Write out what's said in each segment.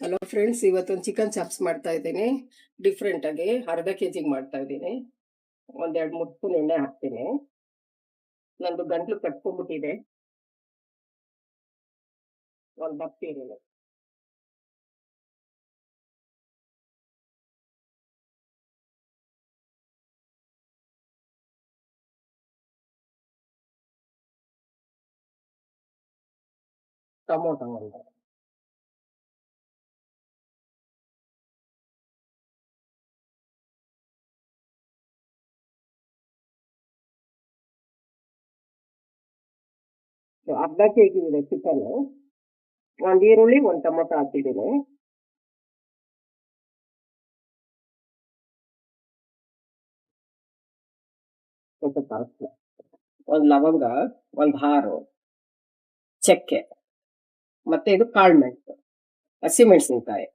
Hello friends, ಇವತ್ತೊಂದು chicken chops ಮಾಡ್ತಾ ಇದ್ದೀನಿ. ಡಿಫ್ರೆಂಟ್ ಆಗಿ ಅರ್ಧ ಕೆ ಜಿಗೆ ಮಾಡ್ತಾ ಇದ್ದೀನಿ. ಒಂದೆರಡು ಮೂರು ಸ್ಪೂನ್ ಎಣ್ಣೆ ಹಾಕ್ತೀನಿ. ನಂದು ಗಂಟ್ಲು ಕಟ್ಕೊಂಡ್ಬಿಟ್ಟಿದೆ. ಒಂದು ದಪ್ಪ ಏನಿಲ್ಲ ಟೊಮೊಟೊ ಒಂದು ಅರ್ಧ ಕೆ ಜಿ ಇದೆ ಚಿಕನ್ ಒಂದು ಈರುಳ್ಳಿ ಒಂದು ಟೊಮೊಟೊ ಹಾಕಿದ್ದೀನಿ ಸ್ವಲ್ಪ ಸಾಸಿವೆ ಒಂದು ಲವಂಗ ಒಂದು ಹಾರು ಚಕ್ಕೆ ಮತ್ತೆ ಇದು ಕಾಳುಮೆಣಸು ಹಸಿಮೆಣಸಿನ್ಕಾಯಿ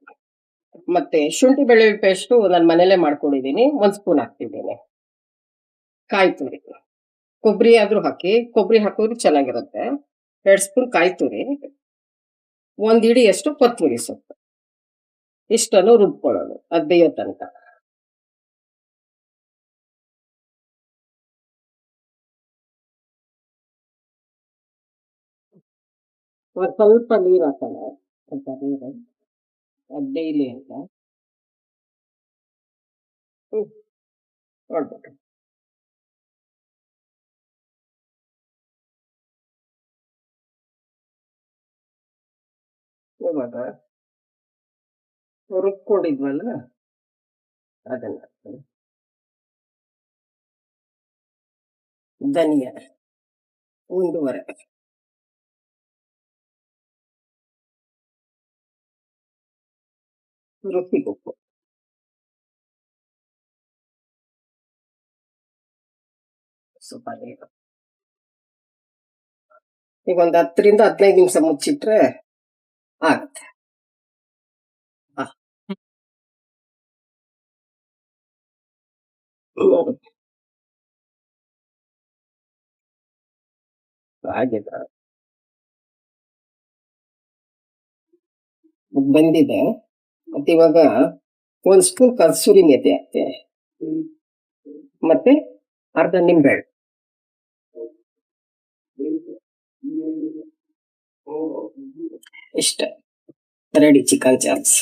ಮತ್ತೆ ಶುಂಠಿ ಬೆಳ್ಳುಳ್ಳಿ ಪೇಸ್ಟು ನಾನು ಮನೇಲೆ ಮಾಡ್ಕೊಂಡಿದ್ದೀನಿ ಒಂದು ಸ್ಪೂನ್ ಹಾಕ್ತಿದ್ದೀನಿ ಕಾಯಿ ತುರಿ ಕೊಬ್ಬರಿ ಆದರೂ ಹಾಕಿ ಕೊಬ್ಬರಿ ಹಾಕಿದ್ರೆ ಚೆನ್ನಾಗಿರುತ್ತೆ. ಎರಡು ಸ್ಪೂನ್ ಕಾಯಿ ತುರಿ, ಒಂದ್ ಇಡಿಯಷ್ಟು ಕೊತ್ತಂಬರಿ ಸೊಪ್ಪು. ಇಷ್ಟನ್ನು ರುಬ್ಕೊಳ್ಳೋದು, ಅದು ಬೇಯೋ ತನಕ. ಒಂದ್ ಸ್ವಲ್ಪ ನೀರು ಹಾಕೋಣ ಸ್ವಲ್ಪ ನೀರು ಅದು ಡೈಲಿ ಅಂತ ಹ್ಮ್ ನೋಡ್ಬಿಟ್ಟು ಇವಾಗ ರುಬ್ಕೊಂಡಿದ್ವಲ್ಲ ಅದನ್ನ ಹಾಕ್ತೀನಿ. ಧನಿಯಾ ಒಂದೂವರೆ ಸ್ವಲ್ಪ ನೀರು ಈಗ ಒಂದು ಹತ್ತರಿಂದ ಹದಿನೈದು ನಿಮಿಷ ಮುಚ್ಚಿಟ್ರೆ ಆಗತ್ತೆ ಇದ್ ಬಂದಿದೆ ಮತ್ತೆ ಇವಾಗ ಒಂದ್ ಸ್ಪೂನ್ ಕಸೂರಿ ಹಾಕ್ತೆ. ಮತ್ತೆ ಅರ್ಧ ನಿಂಬೆ ಇಷ್ಟ. Ready chicken chops